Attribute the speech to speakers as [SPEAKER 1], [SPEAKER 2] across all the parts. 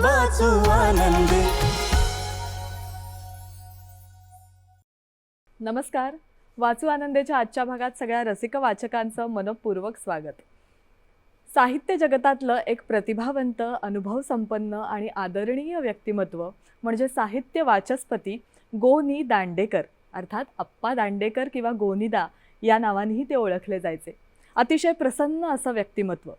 [SPEAKER 1] वाचू आनंदी.
[SPEAKER 2] नमस्कार. वाचू आनंदेच्या आजच्या भागात सगळ्या रसिक वाचकांचं मनपूर्वक स्वागत. साहित्य जगतातलं एक प्रतिभावंत अनुभव संपन्न आणि आदरणीय व्यक्तिमत्व म्हणजे साहित्य वाचस्पती गोनी दांडेकर अर्थात अप्पा दांडेकर किंवा गोनिदा या नावानेही ते ओळखले जायचे. अतिशय प्रसन्न असं व्यक्तिमत्व.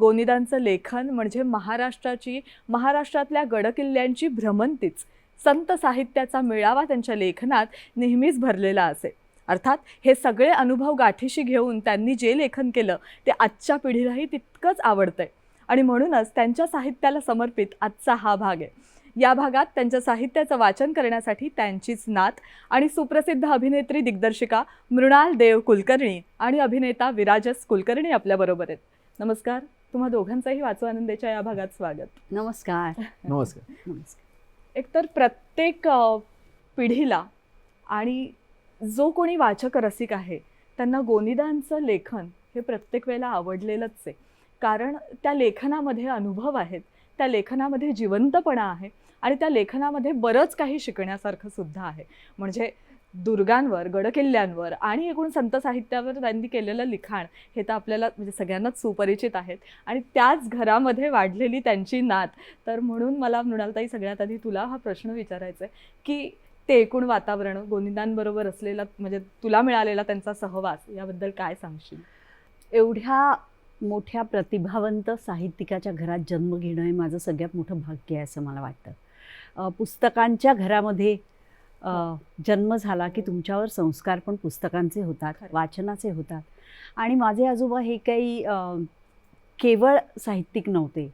[SPEAKER 2] गोनिदांचं लेखन म्हणजे महाराष्ट्राची महाराष्ट्रातल्या गडकिल्ल्यांची भ्रमंतीच. संत साहित्याचा मेळावा त्यांच्या लेखनात नेहमीच भरलेला असे. अर्थात हे सगळे अनुभव गाठीशी घेऊन त्यांनी जे लेखन केलं ते आजच्या पिढीलाही तितकंच आवडतंय. आणि म्हणूनच त्यांच्या साहित्याला समर्पित आजचा हा भाग आहे. या भागात त्यांच्या साहित्याचं वाचन करण्यासाठी त्यांचीच नात आणि सुप्रसिद्ध अभिनेत्री दिग्दर्शिका मृणाल देव कुलकर्णी आणि अभिनेता विराजस कुलकर्णी आपल्याबरोबर आहेत. नमस्कार. तुम्हा दोघांचंही वाचू आनंदेच्या या भागात स्वागत.
[SPEAKER 3] नमस्कार.
[SPEAKER 4] नमस्कार.
[SPEAKER 3] नमस्कार.
[SPEAKER 2] एकतर प्रत्येक पिढीला आणि जो कोणी वाचक रसिक आहे त्यांना गोनिदांचं लेखन हे प्रत्येक वेळेला आवडलेलंच आहे. कारण त्या लेखनामध्ये अनुभव आहेत त्या लेखनामध्ये जिवंतपणा आहे आणि त्या लेखनामध्ये बरंच काही शिकण्यासारखं सुद्धा आहे. म्हणजे दुर्गांवर गडकिल्ल्यांवर आणि एकूण संत साहित्यावर त्यांनी केलेलं लिखाण हे तर आपल्याला म्हणजे सगळ्यांनाच सुपरिचित आहेत. आणि त्याच घरामध्ये वाढलेली त्यांची नात. तर म्हणून मला मृणालताई सगळ्यात आधी तुला हा प्रश्न विचारायचा आहे की ते एकूण वातावरण गोनिदांबरोबर असलेला म्हणजे तुला मिळालेला त्यांचा सहवास याबद्दल काय सांगशील?
[SPEAKER 3] एवढ्या मोठ्या प्रतिभावंत साहित्यिकाच्या घरात जन्म घेणं हे माझं सगळ्यात मोठं भाग्य आहे असं मला वाटतं. पुस्तकांच्या घरामध्ये जन्म झाला की तुमच्यावर संस्कार पण पुस्तकांचे होतात. वाचनाचे होतात. आणि माझे आजोबा हे काही केवळ साहित्यिक नव्हते.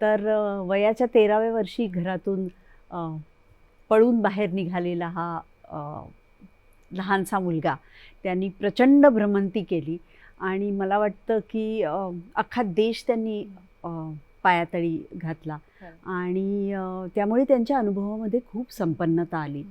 [SPEAKER 3] तर वयाच्या तेराव्या वर्षी घरातून पळून बाहेर निघालेला हा लहानसा मुलगा त्यांनी प्रचंड भ्रमंती केली. आणि मला वाटतं की अख्खा देश त्यांनी पायातळी घातला.
[SPEAKER 2] खरं.
[SPEAKER 3] आणि त्यामुळे त्यांच्या अनुभवामध्ये खूप संपन्नता आली.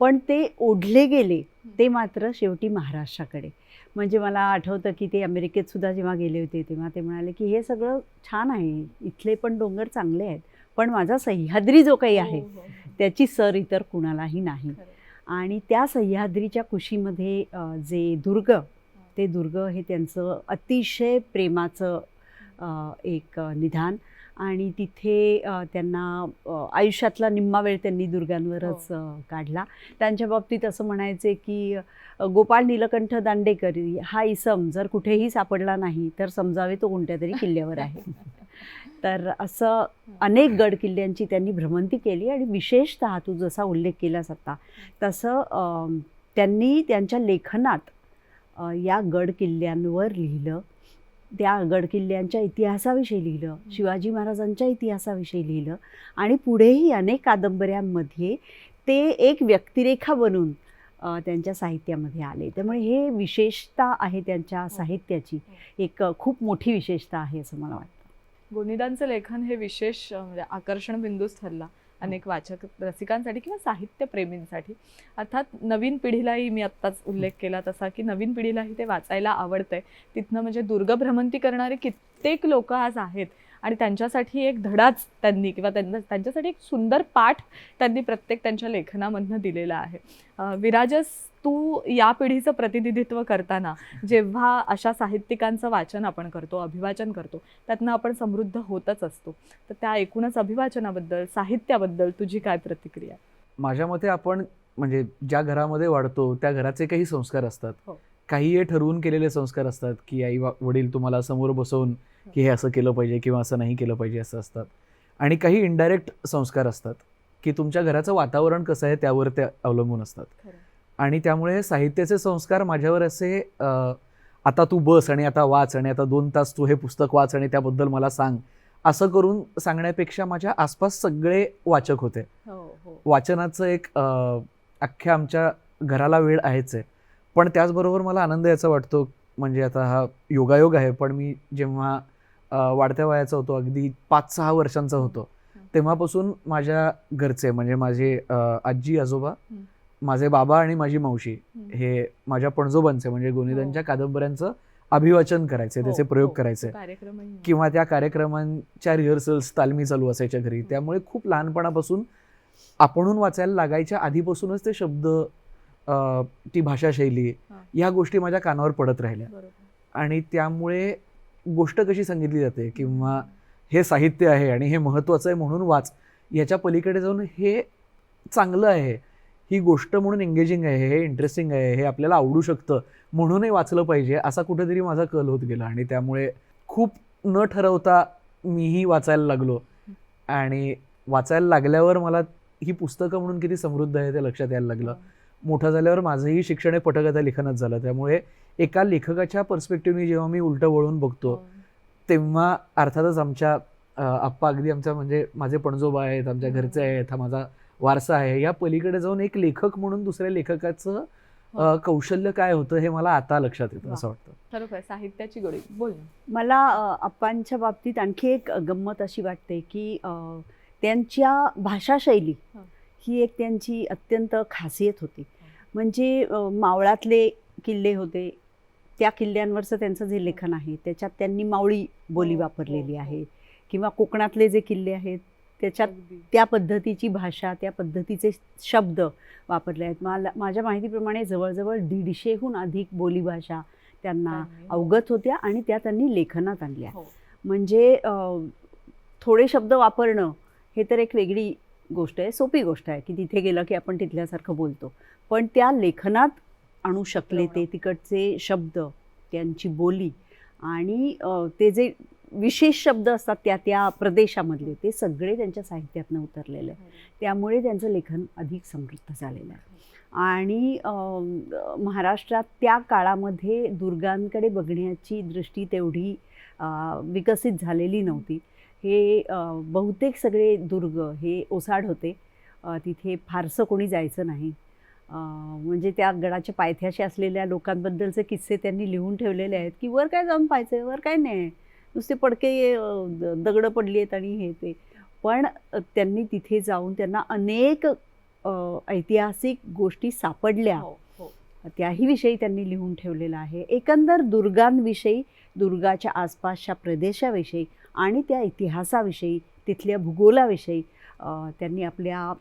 [SPEAKER 3] पण ते ओढले गेले ते मात्र शेवटी महाराष्ट्राकडे. म्हणजे मला आठवतं की ते अमेरिकेत सुद्धा जेव्हा गेले होते तेव्हा ते म्हणाले की हे सगळं छान आहे इथले पण डोंगर चांगले आहेत पण माझा सह्याद्री जो काही आहे
[SPEAKER 2] हो, हो, हो.
[SPEAKER 3] त्याची सर इतर कुणालाही नाही. आणि त्या सह्याद्रीच्या कुशीमध्ये जे दुर्ग ते दुर्ग हे त्यांचं अतिशय प्रेमाचं एक निधान. आणि तिथे त्यांना आयुष्यातला निम्मा वेळ त्यांनी दुर्गांवरच अ, काढला. त्यांच्या बाबतीत असं म्हणायचे की गोपाळ नीलकंठ दांडेकर हा इसम जर कुठेही सापडला नाही तर समजावे तो कोणत्या तरी किल्ल्यावर आहे. तर असं अनेक गड किल्ल्यांची त्यांनी भ्रमंती केली आणि विशेषतः तू जसा उल्लेख केलास आता तसं त्यांनी त्यांच्या लेखनात या गड किल्ल्यांवर लिहिलं. त्या गडकिल्ल्यांच्या इतिहासाविषयी लिहिलं. शिवाजी महाराजांच्या इतिहासाविषयी लिहिलं. आणि पुढेही अनेक कादंबऱ्यांमध्ये ते एक व्यक्तिरेखा बनून त्यांच्या साहित्यामध्ये आले. त्यामुळे हे विशेषता आहे त्यांच्या साहित्याची. एक अ, खूप मोठी विशेषता आहे असं मला वाटतं.
[SPEAKER 2] गोनिदांचं लेखन हे विशेष म्हणजे आकर्षण बिंदूच ठरला. अनेक वाचक रसिकांसाठी किंवा साहित्यप्रेमींसाठी. अर्थात नवीन पिढीलाही मी आत्ताच उल्लेख केला तसा की नवीन पिढीलाही ते वाचायला आवडतंय. तिथनं म्हणजे दुर्ग भ्रमंती करणारे कित्येक लोक आज आहेत. आणि त्यांच्यासाठी एक धडाच त्यांनी किंवा त्यांना त्यांच्यासाठी एक सुंदर पाठ त्यांनी प्रत्येक त्यांच्या लेखनामधनं दिलेला आहे विराजस तू या पिढीचं प्रतिनिधित्व करताना जेव्हा अशा साहित्यिकांचं वाचन आपण करतो अभिवाचन करतो त्यातनं आपण समृद्ध होतच असतो तर त्या एकूणच अभिवाचनाबद्दल साहित्याबद्दल तुझी काय प्रतिक्रिया?
[SPEAKER 4] माझ्या मते आपण म्हणजे ज्या घरामध्ये वाढतो त्या घराचे काही संस्कार असतात
[SPEAKER 2] हो.
[SPEAKER 4] काही हे ठरवून केलेले संस्कार असतात की आई वडील तुम्हाला समोर बसवून की हे असं केलं पाहिजे किंवा असं नाही केलं पाहिजे असं असतात. आणि काही इनडायरेक्ट संस्कार असतात की तुमच्या घराचं वातावरण कसं आहे त्यावर ते अवलंबून असतात. आणि त्यामुळे साहित्याचे संस्कार माझ्यावर असे आता तू बस आणि आता वाच आणि आता दोन तास तू हे पुस्तक वाच आणि त्याबद्दल मला सांग असं करून सांगण्यापेक्षा माझ्या आसपास सगळे वाचक होते.
[SPEAKER 2] हो हो.
[SPEAKER 4] वाचनाचं एक अख्ख्या आमच्या घराला वेळ आहेच आहे. पण त्याचबरोबर मला आनंद याचा वाटतो म्हणजे आता हा योगायोग आहे पण मी जेव्हा वाढत्या वयाचा होतो अगदी पाच सहा वर्षांचा होतो तेव्हापासून माझ्या घरचे म्हणजे माझे आजी आजोबा. माझे बाबा आणि माझी मावशी. हे माझ्या पणजोबांचे म्हणजे गोनीदांच्या
[SPEAKER 2] हो.
[SPEAKER 4] कादंबऱ्यांचं अभिवाचन करायचे त्याचे
[SPEAKER 2] हो,
[SPEAKER 4] प्रयोग
[SPEAKER 2] हो.
[SPEAKER 4] करायचे. किंवा त्या कार्यक्रमांच्या रिहर्सल्स तालमी चालू असायच्या घरी त्यामुळे खूप लहानपणापासून आपणहून वाचायला लागायच्या आधीपासूनच ते शब्द ती भाषाशैली. या गोष्टी माझ्या कानावर पडत राहिल्या आणि त्यामुळे गोष्ट कशी सांगितली जाते किंवा हे साहित्य आहे आणि हे महत्त्वाचं आहे म्हणून वाच याच्या पलीकडे जाऊन हे चांगलं आहे. ही गोष्ट म्हणून एंगेजिंग आहे हे इंटरेस्टिंग आहे हे आपल्याला आवडू शकतं म्हणूनही वाचलं पाहिजे असा कुठेतरी माझा कल होत गेला आणि त्यामुळे खूप न ठरवता मीही वाचायला लागलो. आणि वाचायला लागल्यावर मला ही पुस्तकं म्हणून किती समृद्ध आहे ते लक्षात यायला लागलं. मोठं झाल्यावर माझंही शिक्षण हे पटकथा लिखाणात झालं. त्यामुळे एका लेखकाच्या पर्स्पेक्टिव्हने जेव्हा मी उलटं वळून बघतो
[SPEAKER 2] हो.
[SPEAKER 4] तेव्हा अर्थातच आमच्या आप्पा अगदी आमच्या म्हणजे माझे पणजोबा आहेत आमच्या घरचे आहेत हा माझा वारसा आहे. या पलीकडे जाऊन एक लेखक म्हणून दुसऱ्या लेखकाचं अ, कौशल्य काय होतं हे मला आता लक्षात येतं असं वाटतं.
[SPEAKER 2] खरोखर साहित्याची गोडी. बोल.
[SPEAKER 3] मला अ, अप्पांच्या बाबतीत आणखी एक गंमत अशी वाटते की अ, त्यांच्या भाषाशैली
[SPEAKER 2] हं.
[SPEAKER 3] ही एक त्यांची अत्यंत खासियत होती म्हणजे अ, मावळातले किल्ले होते त्या किल्ल्यांवरचं त्यांचं जे लेखन आहे त्याच्यात त्यांनी मावळी बोली
[SPEAKER 2] हो,
[SPEAKER 3] वापरलेली
[SPEAKER 2] हो, हो.
[SPEAKER 3] आहे किंवा कोकणातले जे किल्ले आहेत त्याच्यात. त्या पद्धतीची भाषा त्या पद्धतीचे शब्द वापरले आहेत मला माझ्या माहितीप्रमाणे जवळजवळ दीडशेहून अधिक बोलीभाषा त्यांना
[SPEAKER 2] हो.
[SPEAKER 3] अवगत होत्या आणि त्या त्यांनी लेखनात आणल्या
[SPEAKER 2] हो.
[SPEAKER 3] म्हणजे थोडे शब्द वापरणं हे तर एक वेगळी गोष्ट आहे सोपी गोष्ट आहे की तिथे गेलं की आपण तिथल्यासारखं बोलतो. पण त्या लेखनात आणू शकले ते तिकडचे शब्द त्यांची बोली आणि ते जे विशेष शब्द असतात त्या त्या प्रदेशामधले ते सगळे त्यांच्या साहित्यातनं उतरलेले आहे त्यामुळे त्यांचं लेखन अधिक समृद्ध झालेलं आहे. आणि महाराष्ट्रात त्या काळामध्ये दुर्गांकडे बघण्याची दृष्टी तेवढी विकसित झालेली नव्हती. हे बहुतेक सगळे दुर्ग हे ओसाड होते. तिथे फारसं कोणी जायचं नाही. म्हणजे त्या गडाच्या पायथ्याशी असलेल्या लोकांबद्दलचे किस्से त्यांनी लिहून ठेवलेले आहेत की वर काय जाऊन पाहायचं वर काय नाही. नुसते पडके दगडं पडली आहेत आणि हे ते. पण त्यांनी तिथे जाऊन त्यांना अनेक ऐतिहासिक गोष्टी सापडल्या.
[SPEAKER 2] हो, हो.
[SPEAKER 3] त्याही विषयी त्यांनी लिहून ठेवलेलं आहे. एकंदर दुर्गांविषयी दुर्गाच्या आसपासच्या प्रदेशाविषयी आणि त्या इतिहासाविषयी तिथल्या भूगोलाविषयी त्यांनी आपल्या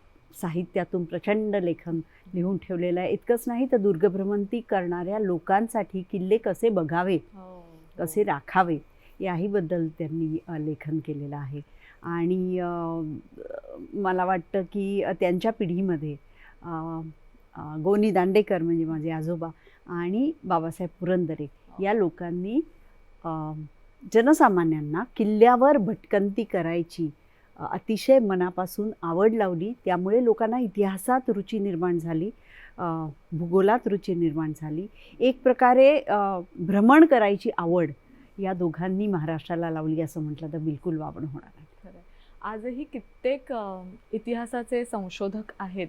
[SPEAKER 3] साहित्यातून प्रचंड लेखन लिहून ठेवलेलं आहे. इतकंच नाही तर दुर्गभ्रमंती करणाऱ्या लोकांसाठी किल्ले कसे बघावे
[SPEAKER 2] हो, हो.
[SPEAKER 3] कसे राखावे याहीबद्दल त्यांनी लेखन केलेलं आहे. आणि मला वाटतं की त्यांच्या पिढीमध्ये गोनी दांडेकर म्हणजे माझे आजोबा आणि बाबासाहेब पुरंदरे या लोकांनी जनसामान्यांना किल्ल्यावर भटकंती करायची अतिशय मनापासून आवड लावली. त्यामुळे लोकांना इतिहासात रुची निर्माण झाली भूगोलात रुची निर्माण झाली. एक प्रकारे भ्रमण करायची आवड या दोघांनी महाराष्ट्राला लावली असं म्हटलं तर बिलकुल वावण होणार नाही.
[SPEAKER 2] आजही कित्येक इतिहासाचे संशोधक आहेत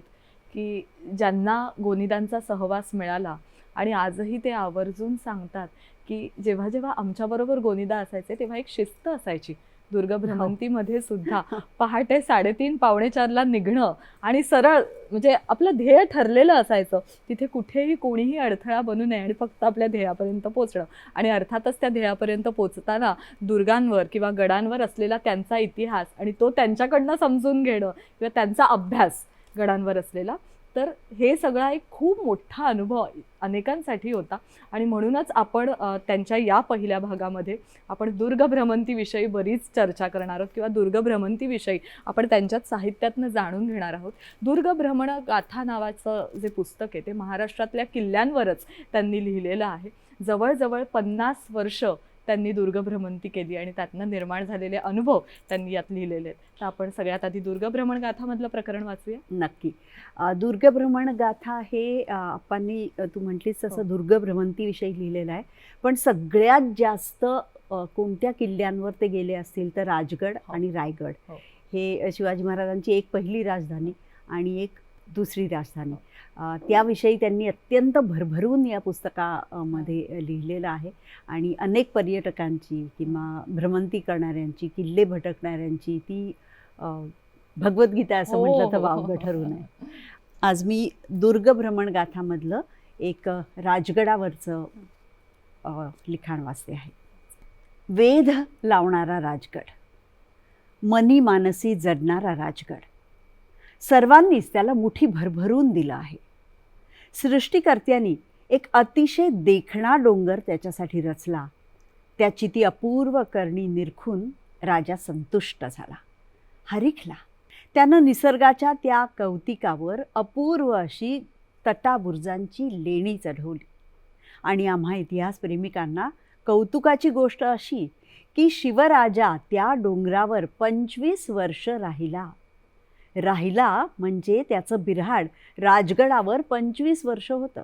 [SPEAKER 2] की ज्यांना गोनिदांचा सहवास मिळाला आणि आजही ते आवर्जून सांगतात की जेव्हा जेव्हा आमच्याबरोबर गोनिदा असायचे तेव्हा एक शिस्त असायची. दुर्ग भ्रमंतीमध्ये सुद्धा पहाटे साडेतीन पावणे चारला निघणं आणि सरळ म्हणजे आपलं ध्येय ठरलेलं असायचं. तिथे कुठेही कोणीही अडथळा बनू नये आणि फक्त आपल्या ध्येयापर्यंत पोचणं. आणि अर्थातच त्या ध्येयापर्यंत पोचताना दुर्गांवर किंवा गडांवर असलेला त्यांचा इतिहास आणि तो त्यांच्याकडनं समजून घेणं किंवा त्यांचा अभ्यास गडांवर असलेला तर हे सगळा एक खूप मोठा अनुभव अनेकांसाठी होता. आणि म्हणूनच आपण त्यांच्या या पहिल्या भागामध्ये आपण दुर्ग भ्रमंतीविषयी बरीच चर्चा करणार आहोत किंवा दुर्ग भ्रमंतीविषयी आपण त्यांच्यात साहित्यातनं जाणून घेणार आहोत. दुर्ग भ्रमण गाथा नावाचं जे पुस्तक आहे ते महाराष्ट्रातल्या किल्ल्यांवरच त्यांनी लिहिलेलं आहे. जवळजवळ पन्नास वर्ष त्यांनी दुर्ग भ्रमंती केली आणि त्यातनं निर्माण झालेले अनुभव त्यांनी यात लिहिलेले आहेत. तर आपण सगळ्यात आधी दुर्ग भ्रमण गाथामधलं प्रकरण वाचूया.
[SPEAKER 3] नक्की. दुर्गभ्रमण गाथा हे आपांनी तू म्हटलीस
[SPEAKER 2] हो.
[SPEAKER 3] तसं दुर्गभ्रमंतीविषयी लिहिलेलं आहे. पण सगळ्यात जास्त कोणत्या किल्ल्यांवर ते गेले असतील तर राजगड
[SPEAKER 2] हो.
[SPEAKER 3] आणि रायगड.
[SPEAKER 2] हो.
[SPEAKER 3] हे शिवाजी महाराजांची एक पहिली राजधानी आणि एक दुसरी राजधानी. त्याविषयी त्यांनी अत्यंत भरभरून या पुस्तकामध्ये लिहिलेलं आहे. आणि अनेक पर्यटकांची किंवा भ्रमंती करणाऱ्यांची किल्ले भटकणाऱ्यांची ती भगवद्गीता असं
[SPEAKER 2] हो,
[SPEAKER 3] म्हटलं तर
[SPEAKER 2] हो,
[SPEAKER 3] वावगं
[SPEAKER 2] हो.
[SPEAKER 3] ठरून आहे. आज मी दुर्ग भ्रमण गाथामधलं एक राजगडावरचं लिखाण वाचते आहे. वेध लावणारा राजगड मनी मानसी जडणारा राजगड. सर्वांनीच त्याला मुठी भरभरून दिलं आहे. सृष्टिकर्त्यांनी एक अतिशय देखणा डोंगर त्याच्यासाठी रचला. त्याची ती अपूर्व करणी निरखून राजा संतुष्ट झाला. हरिखला. त्यानं निसर्गाच्या त्या कौतिकावर अपूर्व अशी तटाबुर्जांची लेणी चढवली. आणि आम्हा इतिहासप्रेमिकांना कौतुकाची गोष्ट अशी की शिवराजा त्या डोंगरावर पंचवीस वर्ष राहिला. राहिला म्हणजे त्याचं बिऱ्हाड राजगडावर पंचवीस वर्ष होतं.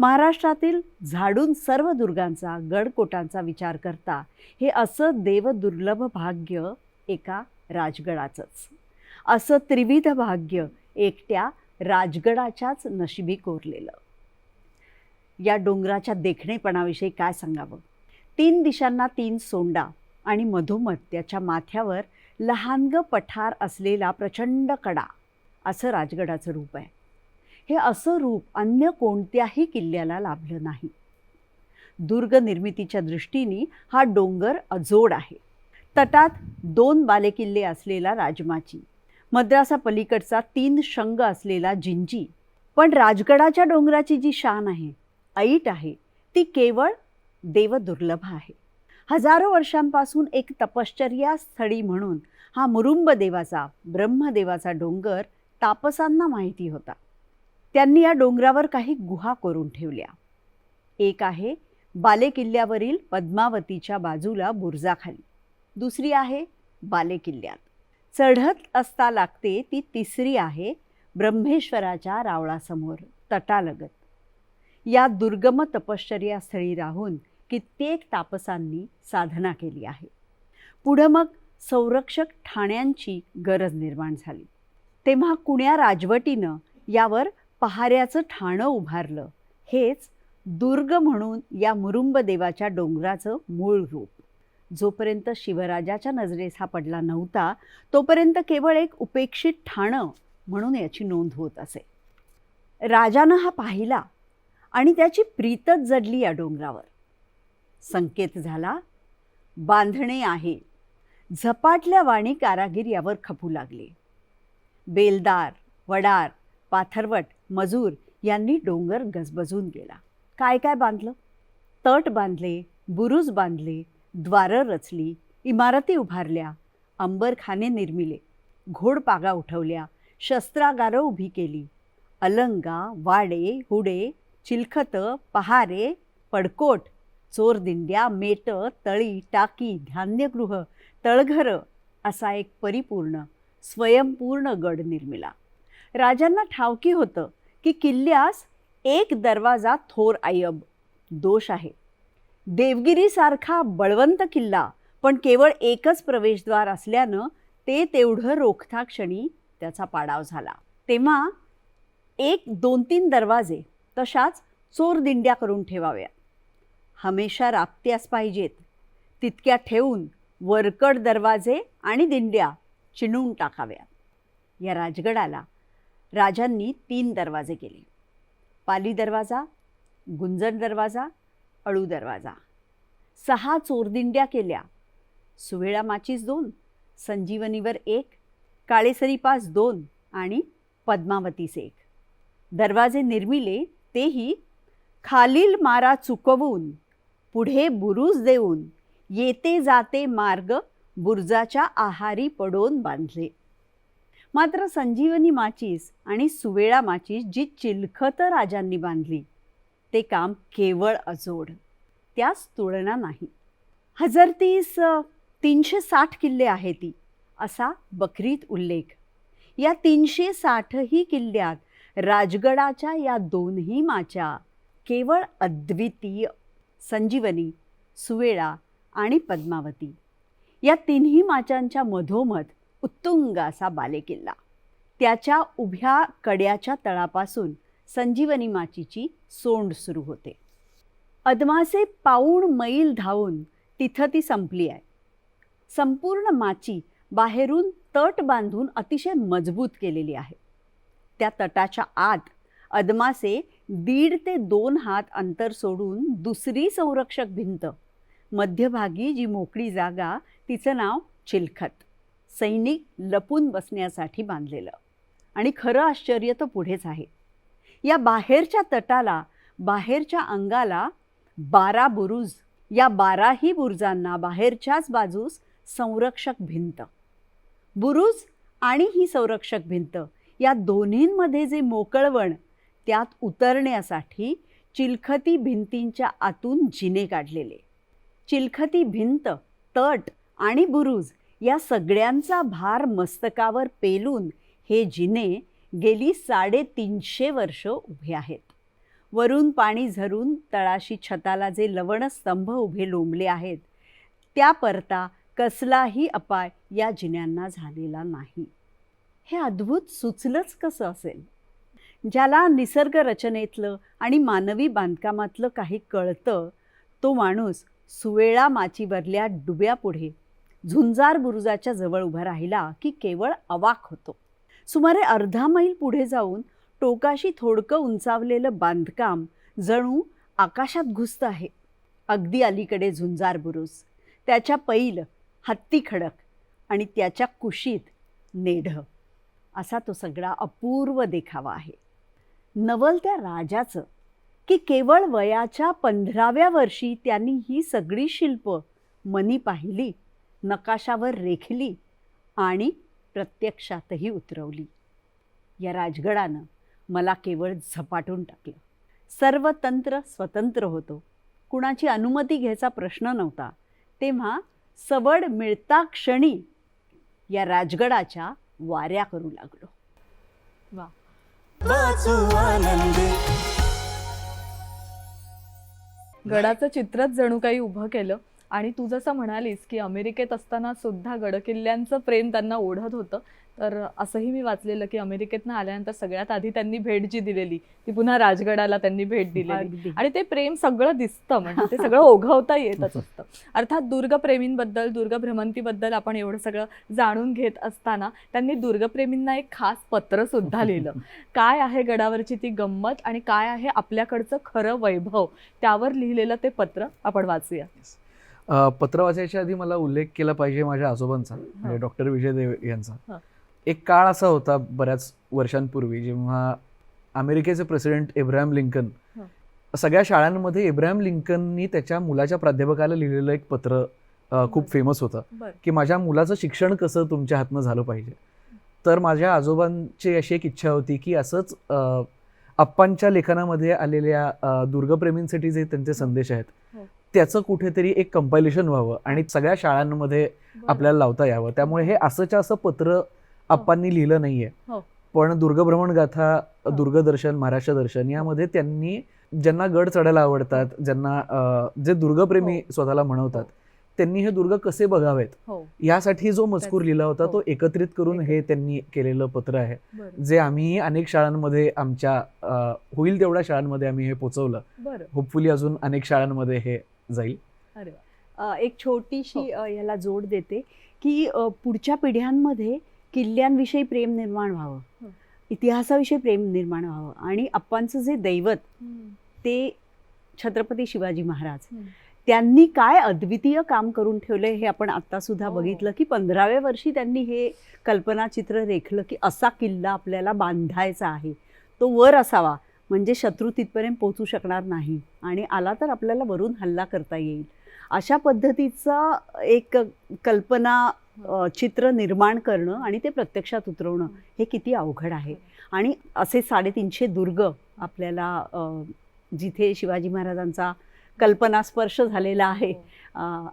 [SPEAKER 3] महाराष्ट्रातील झाडून सर्व दुर्गांचा गडकोटांचा विचार करता हे असं देवदुर्लभ भाग्य एका राजगडाचंच. असं त्रिविध भाग्य एकट्या राजगडाच्याच नशिबी कोरलेलं. या डोंगराच्या देखणेपणाविषयी काय सांगावं? तीन दिशांना तीन सोंडा आणि मधोमध त्याच्या माथ्यावर लहानग पठार असलेला प्रचंड कडा असं राजगडाचं रूप आहे. हे असं रूप अन्य कोणत्याही किल्ल्याला लाभलं नाही. दुर्ग निर्मितीच्या दृष्टीने हा डोंगर अजोड आहे. तटात दोन बालेकिल्ले असलेला राजमाची मद्रासा पलीकडचा तीन शंग असलेला जिंजी पण राजगडाच्या डोंगराची जी शान आहे ऐट आहे ती केवळ देवदुर्लभ आहे. हजारो वर्षांपासून एक तपश्चर्या स्थळी म्हणून हा मुरुंब देवाचा ब्रह्मदेवाचा डोंगर तापसांना माहिती होता. त्यांनी या डोंगरावर काही गुहा करून ठेवल्या. एक आहे बालेकिल्ल्यावरील पद्मावतीच्या बाजूला बुर्जाखाली. दुसरी आहे बालेकिल्ल्यात. चढत असता लागते ती तिसरी आहे ब्रह्मेश्वराच्या रावळासमोर तटालगत. या दुर्गम तपश्चर्या स्थळी राहून कित्येक तापसांनी साधना केली आहे. पुढं मग संरक्षक ठाण्यांची गरज निर्माण झाली. तेव्हा कुण्या राजवटीनं यावर पहाऱ्याचं ठाणं उभारलं हेच दुर्ग म्हणून या मुरुंब देवाच्या डोंगराचं मूळ रूप. जोपर्यंत शिवराजाच्या नजरेस हा पडला नव्हता तोपर्यंत केवळ एक उपेक्षित ठाणं म्हणून याची नोंद होत असे. राजानं हा पाहिला आणि त्याची प्रीतच जडली या डोंगरावर. संकेत झाला बांधणे आहे. झपाटल्या वाणी कारागीर यावर खपू लागले. बेलदार वडार पाथरवट मजूर यांनी डोंगर गजबजून गेला. काय काय बांधलं? तट बांधले बुरुज बांधले द्वारं रचली इमारती उभारल्या अंबरखाने निर्मिले घोडपागा उठवल्या शस्त्रागारं उभी केली अलंगा वाडे हुडे चिलखतं पहारे पडकोट चोरदिंड्या मेट तळी टाकी धान्यगृह तळघरं असा एक परिपूर्ण स्वयंपूर्ण गड निर्मिला. राजांना ठावकी होतं की किल्ल्यास एक दरवाजा थोर आयब दोष आहे. देवगिरीसारखा बळवंत किल्ला पण केवळ एकच प्रवेशद्वार असल्यानं ते तेवढं रोखता क्षणी त्याचा पाडाव झाला. तेव्हा एक दोन तीन दरवाजे तशाच चोरदिंड्या करून ठेवाव्या हमेशा राबत्यास पाहिजेत. तितक्या ठेवून वरकड दरवाजे आणि दिंड्या चिणून टाकाव्या. या राजगडाला राजांनी तीन दरवाजे केले. पाली दरवाजा गुंजन दरवाजा अळू दरवाजा. सहा चोरदिंड्या केल्या. सुवेळा माचीस दोन संजीवनीवर एक काळेसरी पास दोन आणि पद्मावतीस एक. दरवाजे निर्मिले तेही खालील मारा चुकवून पुढे बुरुज देऊन येते जाते मार्ग बुर्जाच्या आहारी पडून बांधले. मात्र संजीवनी माचीस आणि सुवेळा माचीस जी चिलखत राजांनी बांधली ते काम केवळ अजोड त्यास तुलना नाही. हजरतीस तीनशे साठ किल्ले आहे ती असा बकरीत उल्लेख. या तीनशे साठही किल्ल्यात राजगडाच्या या दोनही माच्या केवळ अद्वितीय संजीवनी सुवेळा आणि पद्मावती. या तिन्ही माचांच्या मधोमध उत्तुंग असा बालेकिल्ला. त्याच्या उभ्या कड्याच्या तळापासून संजीवनी माचीची सोंड सुरू होते. अदमासे पाऊण मैल धावून तिथं ती संपली आहे. संपूर्ण माची बाहेरून तट बांधून अतिशय मजबूत केलेली आहे. त्या तटाच्या आत अदमासे दीड ते दोन हात अंतर सोडून दुसरी संरक्षक भिंत. मध्यभागी जी मोकळी जागा तिचं नाव चिलखत. सैनिक लपून बसण्यासाठी बांधलेलं. आणि खरं आश्चर्य तर पुढेच आहे. या बाहेरच्या तटाला बाहेरच्या अंगाला बारा बुरुज या बाराही बुरुजांना बाहेरच्याच बाजूस संरक्षक भिंत. बुरुज आणि ही संरक्षक भिंत या दोन्हींमध्ये जे मोकळवण त्यात उतरण्यासाठी चिलखती भिंतींच्या आतून जिने काढलेले. चिलखती भिंत तट आणि बुरुज या सगळ्यांचा भार मस्तकावर पेलून हे जिने गेली साडेतीनशे वर्ष उभे आहेत. वरून पाणी झरून तळाशी छताला जे लवणस्तंभ उभे लोंबले आहेत त्या परता कसलाही अपाय या जिन्यांना झालेला नाही. हे अद्भुत सुचलंच कसं असेल? ज्याला निसर्ग रचनेतलं आणि मानवी बांधकामातलं काही कळतं तो माणूस सुवेळा माचीवरल्या डुब्यापुढे झुंजार बुरुजाच्या जवळ उभा राहिला की केवळ अवाक होतो. सुमारे अर्धा मैल पुढे जाऊन टोकाशी थोडकं उंचावलेलं बांधकाम जणू आकाशात घुसतं आहे. अगदी अलीकडे झुंजार बुरुज त्याच्या पैल हत्ती खडक आणि त्याच्या कुशीत नेढ असा तो सगळा अपूर्व देखावा आहे. नवल त्या राजाचं की केवळ वयाच्या पंधराव्या वर्षी त्यांनी ही सगळी शिल्प मनी पाहिली नकाशावर रेखली आणि प्रत्यक्षातही उतरवली. या राजगडानं मला केवळ झपाटून टाकलं. सर्व तंत्र स्वतंत्र होतो. कुणाची अनुमती घ्यायचा प्रश्न नव्हता. तेव्हा सवड मिळता क्षणी या राजगडाच्या वाऱ्या करू लागलो.
[SPEAKER 2] वा.
[SPEAKER 1] वाचू आनंदी.
[SPEAKER 2] गडाचं चित्रच जणू काही उभं केलं. आणि तू जसं म्हणालीस की अमेरिकेत असताना सुद्धा गडकिल्ल्यांचं प्रेम त्यांना ओढत होतं. तर असंही मी वाचलेलं की अमेरिकेतनं आल्यानंतर सगळ्यात आधी त्यांनी भेट जी दिलेली ती पुन्हा राजगडाला त्यांनी भेट दिलेली. आणि ते प्रेम सगळं दिसतं म्हणजे ते सगळं ओघवता येतच असतं. अर्थात दुर्गप्रेमींबद्दल दुर्ग भ्रमंतीबद्दल आपण एवढं सगळं जाणून घेत असताना त्यांनी दुर्गप्रेमींना एक खास पत्र सुद्धा लिहिलं. काय आहे गडावरची ती गंमत आणि काय आहे आपल्याकडचं खरं वैभव? त्यावर लिहिलेलं ते पत्र आपण वाचूया.
[SPEAKER 4] पत्र वाचायच्या आधी मला उल्लेख केला पाहिजे माझ्या आजोबांचा म्हणजे डॉक्टर विजय देव यांचा. एक काळ असा होता बऱ्याच वर्षांपूर्वी जेव्हा अमेरिकेचे प्रेसिडेंट इब्राहिम लिंकन. सगळ्या शाळांमध्ये इब्राहिम लिंकननी त्याच्या मुलाच्या प्राध्यापकाला लिहिलेलं एक पत्र खूप फेमस होतं की माझ्या मुलाचं शिक्षण कसं तुमच्या हातनं झालं पाहिजे तर माझ्या आजोबांची अशी एक इच्छा होती की असंच अप्पांच्या लेखनामध्ये आलेल्या दुर्गप्रेमींसाठी जे त्यांचे संदेश आहेत
[SPEAKER 2] हो.
[SPEAKER 4] त्याचं कुठेतरी एक कंपायलेशन व्हावं आणि सगळ्या शाळांमध्ये. आपल्याला लावता यावं त्यामुळे हे असंच्या असं पत्र अप्पांनी लिहिलं नाहीये.
[SPEAKER 2] हो.
[SPEAKER 4] पण दुर्गभ्रमण गाथा दुर्गदर्शन महाराष्ट्र दर्शन यामध्ये त्यांनी ज्यांना गड चढायला आवडतात ज्यांना जे दुर्गप्रेमी स्वतःला म्हणवतात त्यांनी हे दुर्ग कसे बघावेत?
[SPEAKER 2] हो.
[SPEAKER 4] यासाठी जो मजकूर लिहिला होता तो
[SPEAKER 2] हो.
[SPEAKER 4] एकत्रित करून हे त्यांनी केलेलं पत्र आहे. जे आम्ही अनेक शाळांमध्ये आमच्या होईल तेवढ्या शाळांमध्ये आम्ही हे पोचवलं. होपफुली अजून अनेक शाळांमध्ये हे जाईल.
[SPEAKER 3] एक छोटीशी याला जोड देते की पुढच्या पिढ्यांमध्ये किल्ल्यांविषयी प्रेम निर्माण व्हावं. इतिहासाविषयी प्रेम निर्माण व्हावं. आणि अप्पांचं जे दैवत ते छत्रपती शिवाजी महाराज. त्यांनी काय अद्वितीय काम करून ठेवलंय हे आपण आता सुद्धा
[SPEAKER 2] हो.
[SPEAKER 3] बघितलं की पंधराव्या वर्षी त्यांनी हे कल्पनाचित्र रेखलं की असा किल्ला आपल्याला बांधायचा आहे. तो वर असावा. म्हणजे शत्रू तिथपर्यंत पोहोचू शकणार नाही. आणि आला तर आपल्याला वरून हल्ला करता येईल. अशा पद्धतीचा एक कल्पना चित्र निर्माण करणं आणि ते प्रत्यक्षात उतरवणं हे किती अवघड आहे. आणि असे साडेतीनशे दुर्ग आपल्याला जिथे शिवाजी महाराजांचा कल्पनास्पर्श झालेला आहे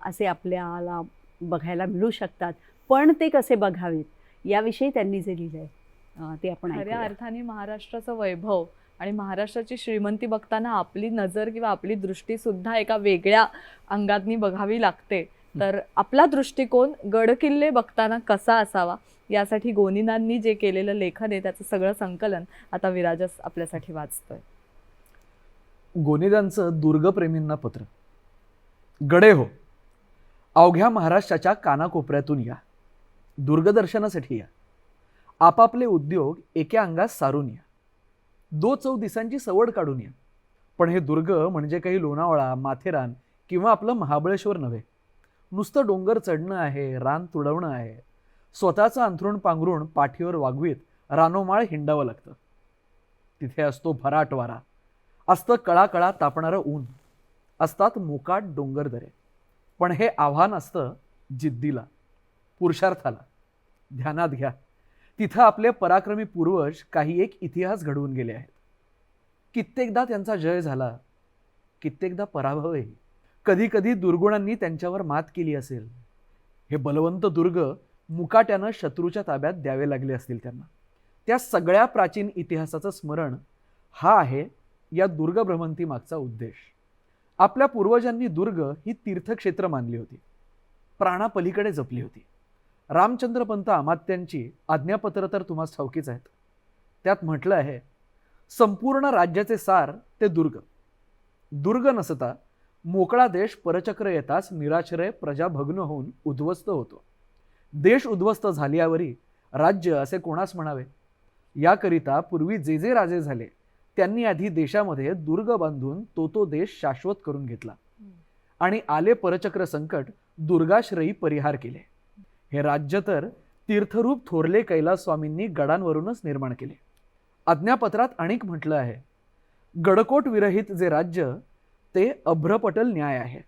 [SPEAKER 3] असे आपल्याला बघायला मिळू शकतात. पण ते कसे बघावेत? याविषयी त्यांनी जे लिहिलं आहे ते आपण
[SPEAKER 2] खऱ्या. अर्थाने महाराष्ट्राचं वैभव आणि महाराष्ट्राची श्रीमंती बघताना आपली नजर किंवा आपली दृष्टी सुद्धा एका वेगळ्या अंगातनी बघावी लागते. तर आपला दृष्टिकोन गडकिल्ले बघताना कसा असावा यासाठी गोनीनांनी जे केलेलं लेखन आहे त्याचं सगळं संकलन आता विराजस आपल्यासाठी वाचतोय.
[SPEAKER 4] गोनीदांचं दुर्गप्रेमींना पत्र. गडे हो. अवघ्या महाराष्ट्राच्या कानाकोपऱ्यातून या. दुर्गदर्शनासाठी या. आपापले उद्योग एके अंगात सारून या. दो चौ दिसांची सवड काढून या. पण हे दुर्ग म्हणजे काही लोणावळा माथेरान किंवा आपलं महाबळेश्वर नव्हे. नुसतं डोंगर चढणं आहे रान तुडवणं आहे. स्वतःचं अंथरुण पांघरून पाठीवर वागवीत रानोमाळ हिंडावं लागतं. तिथे असतो भराट वारा असतं कळाकळा तापणारं ऊन. असतात मोकाट डोंगर दरे. पण हे आव्हान असतं जिद्दीला पुरुषार्थाला. ध्यानात घ्या. तिथं आपले पराक्रमी पूर्वज काही एक इतिहास घडवून गेले आहेत. कित्येकदा त्यांचा जय झाला कित्येकदा पराभवही कधी कधी दुर्गुणांनी त्यांच्यावर मात केली असेल. हे बलवंत दुर्ग मुकाट्यानं शत्रूच्या ताब्यात द्यावे लागले असतील त्यांना. त्या सगळ्या प्राचीन इतिहासाचं स्मरण हा आहे या दुर्ग भ्रमंती मागचा उद्देश. आपल्या पूर्वजांनी दुर्ग ही तीर्थक्षेत्र मानली होती. प्राणापलीकडे जपली होती. रामचंद्रपंत अमात्यांची आज्ञापत्र तर तुम्हाला ठाऊकीच आहेत. त्यात म्हटलं आहे संपूर्ण राज्याचे सार ते दुर्ग. दुर्ग नसता मोकळा देश परचक्र येताच निराश्रय प्रजा भग्न होऊन उद्ध्वस्त होतो. देश उद्ध्वस्त झाल्यावरी राज्य असे कोणास म्हणावे? याकरिता पूर्वी जे जे राजे झाले त्यांनी आधी देशामध्ये दुर्ग बांधून तो तो देश शाश्वत करून घेतला. आणि आले परचक्र संकट दुर्गाश्रयी परिहार केले. हे राज्य तर तीर्थरूप थोरले कैलास स्वामींनी गडांवरूनच निर्माण केले. आज्ञापत्रात अनेक म्हटलं आहे. गडकोट विरहित जे राज्य ते अभ्रपटल न्याय आहे.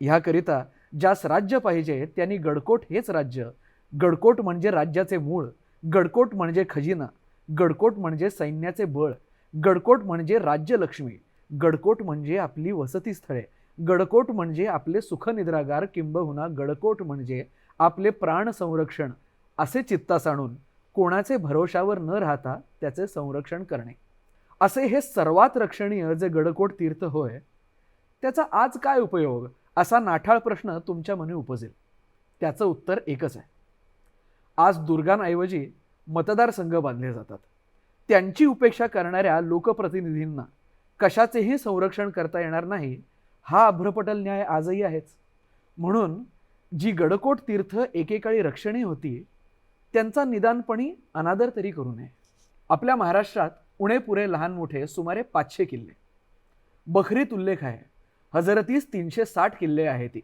[SPEAKER 4] ह्याकरिता ज्यास राज्य पाहिजे त्यांनी गडकोट हेच राज्य. गडकोट म्हणजे राज्याचे मूळ गडकोट म्हणजे खजिना गडकोट म्हणजे सैन्याचे बळ गडकोट म्हणजे राज्यलक्ष्मी गडकोट म्हणजे आपली वसतीस्थळे गडकोट म्हणजे आपले सुखनिद्रागार किंबहुना गडकोट म्हणजे आपले प्राण संरक्षण असे चित्तास आणून कोणाचे भरोशावर न राहता त्याचे संरक्षण करणे. असे हे सर्वात रक्षणीय जे गडकोट तीर्थ होय त्याचा आज काय उपयोग? असा नाठाळ प्रश्न तुमच्या मनी उपजेल. त्याचं उत्तर एकच आहे. आज दुर्गांऐवजी मतदारसंघ बांधले जातात. त्यांची उपेक्षा करणाऱ्या लोकप्रतिनिधींना कशाचेही संरक्षण करता येणार नाही हा अभ्रपटल न्याय आजही आहेच. म्हणून जी गडकोट तीर्थ एकेकाळी रक्षणी होती त्यांचा निदानपणी अनादर तरी करू नये. आपल्या महाराष्ट्रात उणे पुरे लहान मोठे सुमारे पाचशे किल्ले. बखरीत उल्लेख आहे. हजरतीस तीनशे साठ किल्ले आहे ती.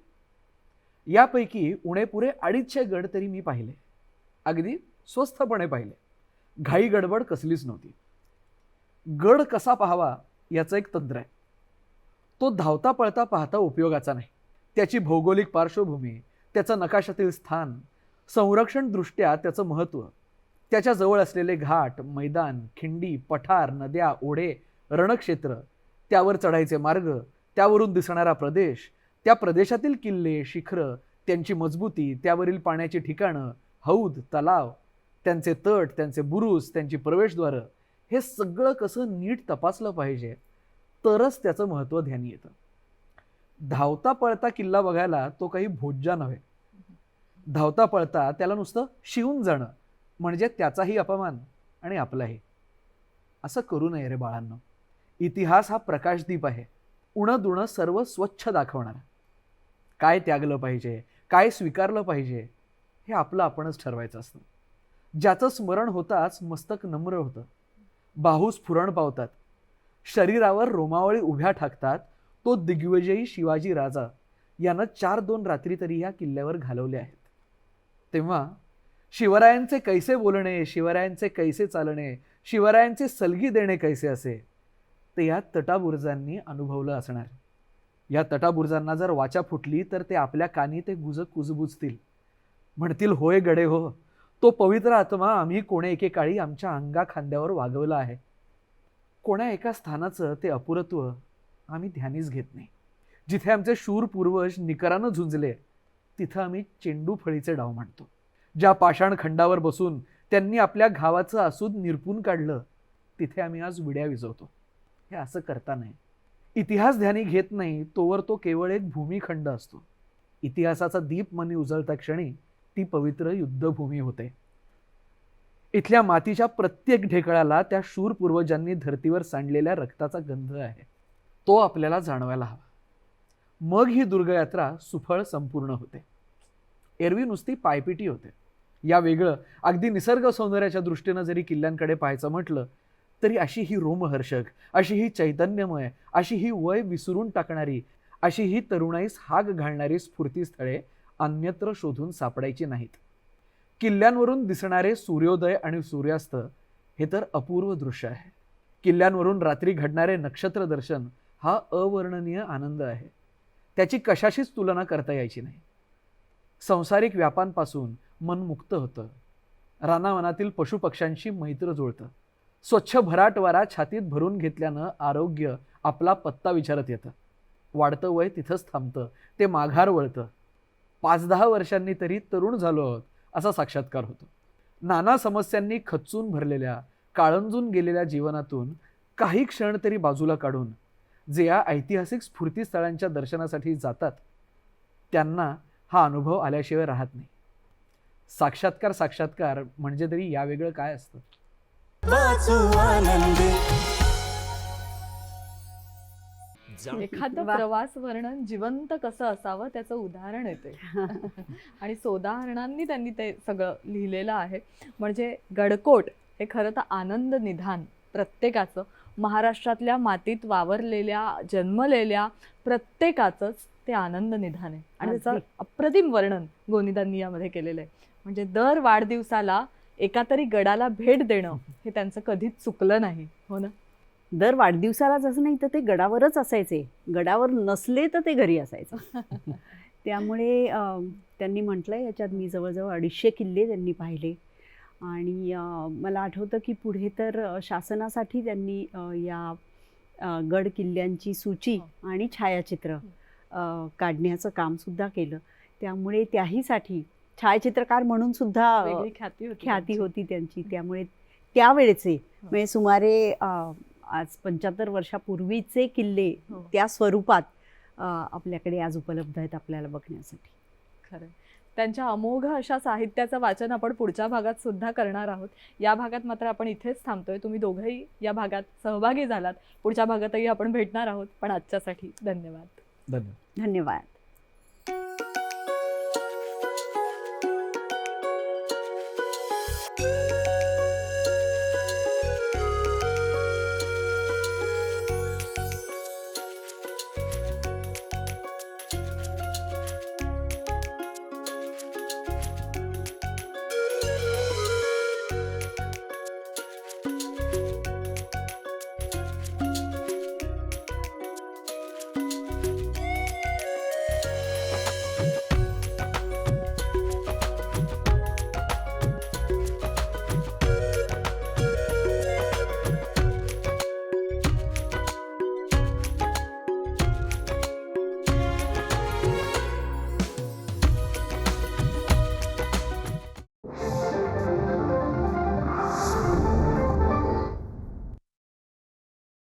[SPEAKER 4] यापैकी उणे पुरे अडीचशे गड तरी मी पाहिले. अगदी स्वस्थपणे पाहिले. घाई गडबड कसलीच नव्हती. गड कसा पाहावा याचं एक तंत्र आहे. तो धावता पळता पाहता उपयोगाचा नाही. त्याची भौगोलिक पार्श्वभूमी त्याचं नकाशातील स्थान संरक्षणदृष्ट्या त्याचं महत्त्व त्याच्याजवळ असलेले घाट मैदान खिंडी पठार नद्या ओढे रणक्षेत्र त्यावर चढायचे मार्ग त्यावरून दिसणारा प्रदेश त्या प्रदेशातील किल्ले शिखरं त्यांची मजबूती त्यावरील पाण्याची ठिकाणं हौद तलाव त्यांचे तट त्यांचे बुरुज त्यांची प्रवेशद्वारं हे सगळं कसं नीट तपासलं पाहिजे तरच त्याचं महत्त्व ध्यानी येतं. धावता पळता किल्ला बघायला तो काही भोज्जा नव्हे. धावता पळता त्याला नुसतं शिवून जाणं. म्हणजे त्याचाही अपमान आणि आपलाही. असं करू नये रे बाळांनो. इतिहास हा प्रकाशदीप आहे. उणं दुणं सर्व स्वच्छ दाखवणार. काय त्यागलं पाहिजे? काय स्वीकारलं पाहिजे? हे आपलं आपणच ठरवायचं असतं. ज्याचं स्मरण होताच मस्तक नम्र होतं. बाहू स्फुरण पावतात. शरीरावर रोमावळी उभ्या ठाकतात. तो दिग्विजयी शिवाजी राजा. यानं चार दोन रात्री तरी ह्या किल्ल्यावर घालवले आहेत. तेव्हा शिवरायांचे कैसे बोलणे शिवरायांचे कैसे चालणे शिवरायांचे सलगी देणे कैसे असे? ते या तटाबुर्जांनी अनुभवलं असणार. या तटाबुर्जांना जर वाचा फुटली तर ते आपल्या कानी ते गुज कुजबुजतील. म्हणतील होय गडे हो तो पवित्र आत्मा आम्ही कोणे एकेकाळी आमच्या अंगा खांद्यावर वागवला आहे. कोण्या एका स्थानाचं ते अपुरत्व आम्ही ध्यानीच घेत नाही. जिथे आमचे शूर पूर्वज निकरानं झुंजले तिथं आम्ही चेंडू फळीचे डाव मांडतो. ज्या पाषाण खंडावर बसून त्यांनी आपल्या घावाचं आसूद निरपून काढलं तिथे आम्ही आज विड्या विजवतो हे असं करता नाही इतिहास ध्यानी घेत नाही तोवर तो केवळ एक भूमिखंड असतो. इतिहासाचा दीप मनी उजळता क्षणी ती पवित्र युद्धभूमी होते. इथल्या मातीच्या प्रत्येक ढेकळाला त्या शूर पूर्वजांनी धर्तीवर सांडलेल्या रक्ताचा गंध आहे. तो आपल्याला जाणवायला हवा. मग ही दुर्गयात्रा सुफळ संपूर्ण होते. एरवी नुसती पायपिटी होते. या वेगळं. अगदी निसर्ग सौंदर्याच्या दृष्टीनं जरी किल्ल्यांकडे पाहायचं म्हटलं तरी अशी ही रोमहर्षक अशी ही चैतन्यमय अशी ही वय विसरून टाकणारी अशी ही तरुणाईस हाग घालणारी स्फूर्तीस्थळे अन्यत्र शोधून सापडायची नाहीत. किल्ल्यांवरून दिसणारे सूर्योदय आणि सूर्यास्त हे तर अपूर्व दृश्य आहे. किल्ल्यांवरून रात्री घडणारे नक्षत्र दर्शन हा अवर्णनीय आनंद आहे. त्याची कशाशीच तुलना करता यायची नाही. संसारिक व्यापांपासून मन मुक्त होतं. रानावनातील पशुपक्ष्यांशी मैत्र जुळतं. स्वच्छ भराट वारा छातीत भरून घेतल्यानं आरोग्य आपला पत्ता विचारत येतं. वाढतं वय तिथंच थांबतं. ते माघार वळतं. पाच दहा वर्षांनी तरी तरुण झालो आहोत असा साक्षात्कार होतो. नाना समस्यांनी खच्चून भरलेल्या काळंजून गेलेल्या जीवनातून काही क्षण तरी बाजूला काढून जे या ऐतिहासिक स्फूर्तीस्थळांच्या दर्शनासाठी जातात त्यांना हा अनुभव आल्याशिवाय राहत नाही. साक्षात्कार साक्षात्कार म्हणजे तरी या वेगळं काय असतं?
[SPEAKER 2] एखादं प्रवास वर्णन जिवंत कसं असावं त्याचं उदाहरण येते. आणि सोदाहरणांनी त्यांनी ते सगळं लिहिलेलं आहे. म्हणजे गडकोट हे खरं तर आनंद निधान प्रत्येकाचं. महाराष्ट्रातल्या मातीत वावरलेल्या जन्मलेल्या प्रत्येकाचंच ते आनंद निधान आहे. आणि त्याचं. अप्रतिम वर्णन गोनीदांनी यामध्ये केलेलं आहे. म्हणजे दर वाढदिवसाला एका तरी गडाला भेट देणं हे त्यांचं कधीच चुकलं नाही. हो ना?
[SPEAKER 3] दर वाढदिवसालाच असं नाही तर ते गडावरच असायचे. गडावर नसले तर ते घरी असायचे. त्यामुळे त्यांनी म्हटलं याच्यात मी जवळजवळ अडीचशे किल्ले त्यांनी पाहिले. आणि मला आठवतं की पुढे तर शासनासाठी त्यांनी या गड किल्ल्यांची सूची आणि छायाचित्र अं, काढण्याचं कामसुद्धा केलं. त्यामुळे त्याहीसाठी छायाचित्रकार म्हणून सुद्धा
[SPEAKER 2] ख्याती होती
[SPEAKER 3] ख्याती
[SPEAKER 2] त्यांची.
[SPEAKER 3] होती त्यांची. त्यामुळे त्यावेळेचे म्हणजे सुमारे आज पंच्याहत्तर वर्षापूर्वीचे किल्ले
[SPEAKER 2] हो.
[SPEAKER 3] त्या स्वरूपात आपल्याकडे आज उपलब्ध आहेत आपल्याला बघण्यासाठी.
[SPEAKER 2] खरं. त्यांच्या अमोघ अशा साहित्याचं वाचन आपण पुढच्या भागात सुद्धा करणार आहोत. या भागात मात्र आपण इथेच थांबतोय. तुम्ही दोघंही या भागात सहभागी झालात. पुढच्या भागातही आपण भेटणार आहोत. पण आजच्यासाठी धन्यवाद.
[SPEAKER 4] धन्यवाद.
[SPEAKER 3] धन्यवाद.